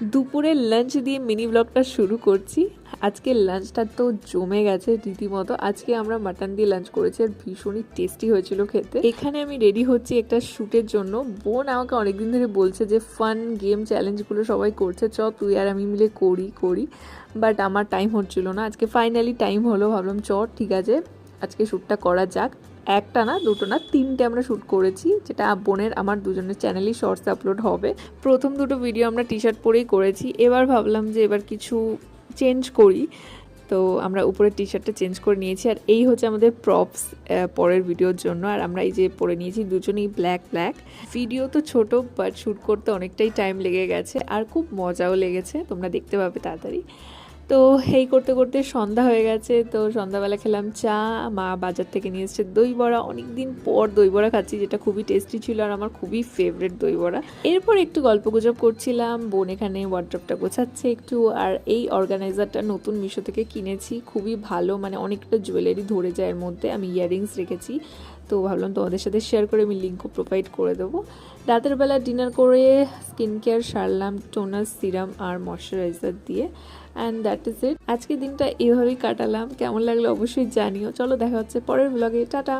দুপুরের লাঞ্চ দিয়ে মিনি ব্লগটা শুরু করছি। আজকে লাঞ্চটা তো জমে গেছে রীতিমতো। আজকে আমরা মাটন দিয়ে লাঞ্চ করেছি আর ভীষণই টেস্টি হয়েছিল খেতে। এখানে আমি রেডি হচ্ছি একটা শ্যুটের জন্য। বোন আমাকে অনেকদিন ধরে বলছে যে ফান গেম চ্যালেঞ্জগুলো সবাই করছে। চ তুই আর আমি মিলে করি করি। বাট আমার টাইম হচ্ছিল না। আজকে ফাইনালি টাইম হলো। ভাবলাম চ ঠিক আছে, আজকে শ্যুটটা করা যাক। একটা না, দুটো না, তিনটে আমরা শ্যুট করেছি, যেটা বোনের, আমার দুজনের চ্যানেলই শর্টস আপলোড হবে। প্রথম দুটো ভিডিও আমরা টি শার্ট পরেই করেছি। এবার ভাবলাম যে এবার কিছু চেঞ্জ করি। তো আমরা উপরের টি শার্টটা চেঞ্জ করে নিয়েছি। আর এই হচ্ছে আমাদের প্রপস পরের ভিডিওর জন্য। আর আমরা এই যে পরে নিয়েছি, দুজনেই ব্ল্যাক ব্ল্যাক ভিডিও তো ছোট বাট শ্যুট করতে অনেকটাই টাইম লেগে গেছে। আর খুব মজাও লেগেছে। তোমরা দেখতে পাবে তাড়াতাড়ি। তো এই করতে করতে সন্ধ্যা হয়ে গেছে। তো সন্ধ্যাবেলা খেলাম চা। মা বাজার থেকে নিয়ে এসেছে দই বড়া। অনেকদিন পর দই বড়া খাচ্ছি, যেটা খুবই টেস্টি ছিল আর আমার খুবই ফেভারিট দই বড়া। এরপর একটু গল্প গুজব করছিলাম। বোন এখানে ওয়ার্ড্রপটা গোছাচ্ছে একটু। আর এই অর্গানাইজারটা নতুন মিশো থেকে কিনেছি। খুবই ভালো মানে অনেকটা জুয়েলারি ধরে যায় এর মধ্যে। আমি ইয়াররিংস রেখেছি। তো ভাবলাম তোমাদের সাথে শেয়ার করে আমি লিঙ্কও প্রোভাইড করে দেবো। রাতের বেলা ডিনার করে স্কিন কেয়ার সারলাম টোনার সিরাম আর ময়শ্চারাইজার দিয়ে। অ্যান্ড দ্যাট ইজ ইট আজকে দিনটা এভাবেই কাটালাম। কেমন লাগল অবশ্যই জানিও। চলো দেখা হচ্ছে পরের ব্লগে টাটা!